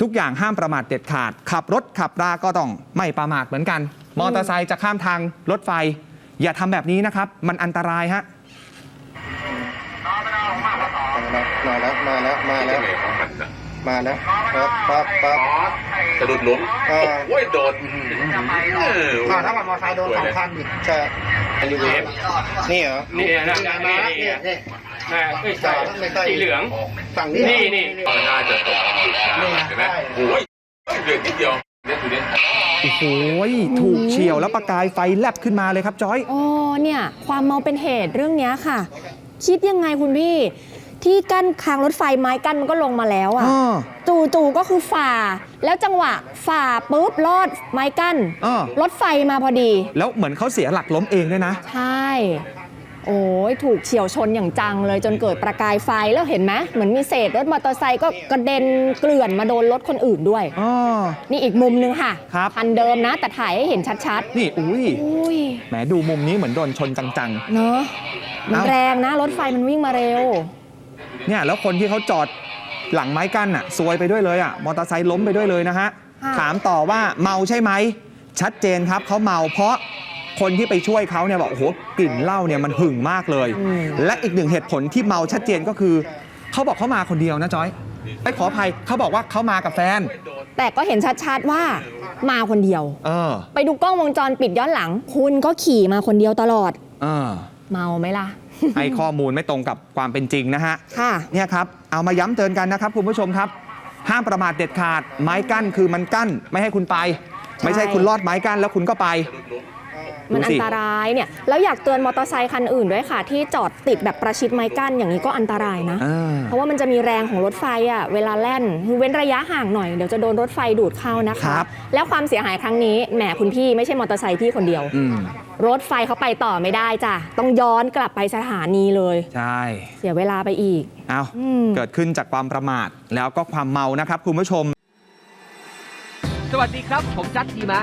ทุกอย่างห้ามประมาทเด็ดขาด ขับรถขับราก็ต้องไม่ประมาทเหมือนกัน มอเตอร์ไซค์จะข้ามทางรถไฟ อย่าทำแบบนี้นะครับ มันอันตรายฮะมาแล้วมาแล้วมายัแล้วงไงของมันนะมาแล้วปั๊บปั๊บปั๊บสะดุดล้มอ่าโอ้ยโดดเอออ่าถ้ามันมอเตอร์ไซค์โดนสองคันดิใช่นี่เหรอนี่นะนี่นี่นี่นี่นี่นะไม่ใช่ไม่ใช่สีเหลืองฝั่งนี้นี่นี่น่าจะตกหลุดนะ เห็นไหมโอ้ยเหลือนิดเดียวเนี่ยตัวนี้โอ้โหถูกเฉียวแล้วประกายไฟแลบขึ้นมาเลยครับจอยโอ้เนี่ย ความเมาเป็นเหตุเรื่องเนี้ยค่ะ คิดยังไงคุณพี่ ที่กั้นคางรถไฟไม้กั้นมันก็ลงมาแล้วอะอ้อจู่ๆก็คือฝ่า แล้วจังหวะฝ่าปุ๊บลอดไม้กั้นอ้อรถไฟมาพอดี แล้วเหมือนเขาเสียหลักล้มเองด้วยนะ ใช่ โอ้ยถูกเฉียวชนอย่างจังเลยจนเกิดประกายไฟแล้วเห็นไหมเหมือนมีเศษรถมอเตอร์ไซค์ก็กระเด็นเกลื่อนมาโดนรถคนอื่นด้วยอ้อนี่อีกมุมนึงค่ะครับ คันเดิมนะ แต่ถ่ายให้เห็นชัดนี่อุ้ยๆอุ้ยแหมดูมุมนี้เหมือนโดนชนจัง เนอะมันเอ้า แรงนะ รถไฟมันวิ่งมาเร็ว ๆ เนี่ยแล้วคนที่เขาจอดหลังไม้กั้นอะซวยไปด้วยเลยอะมอเตอร์ไซค์ล้มไปด้วยเลยนะฮะ ค่ะ ถามต่อว่าเมาใช่ไหม ชัดเจนครับเขาเมาเพราะ คนที่ไปช่วยเขาเนี่ยบอกโอ้โหกลิ่นเหล้าเนี่ยมันหึงมากเลย และอีกหนึ่งเหตุผลที่เมาชัดเจนก็คือเขาบอกเขามาคนเดียวนะจอยไปขออภัยเขาบอกว่าเขามากับแฟน แต่ก็เห็นชัดๆว่ามาคนเดียวเออไปดูกล้องวงจรปิดย้อนหลัง คุณก็ขี่มาคนเดียวตลอดเออเมาไหมล่ะให้ข้อมูลไม่ตรงกับความเป็นจริงนะฮะค่ะเนี่ยครับเอามาย้ำเตือนกันนะครับคุณผู้ชมครับ ห้ามประมาทเด็ดขาดไม้กั้นคือมันกั้น ไม่ให้คุณไปใช่ไม่ใช่คุณลอดไม้กั้นแล้วคุณก็ไป มันดูอัสินตรายเนี่ยแล้วอยากเตือนมอเตอร์ไซคันอื่นด้วยค่ะ ที่จอดติดแบบประชิดไม้กั้นอย่างนี้ก็อันตรายนะอ่าเพราะว่ามันจะมีแรงของรถไฟอะเวลาแล่นคือเว้นระยะห่างหน่อยเดี๋ยวจะโดนรถไฟดูดเข้านะคคะรับแล้วความเสียหายครั้งนี้แหมคุณพี่ไม่ใช่มอเตอร์ไซค์พี่คนเดียวอืมรถไฟเขาไปต่อไม่ได้จ้ะต้องย้อนกลับไปสถานีเลยใช่เสียเวลาไปอีกเอาอืมเกิดขึ้นจากความประมาทแล้วก็ความเมานะครับคุณผู้ชม สวัสดีครับ ผมจัดทีมะ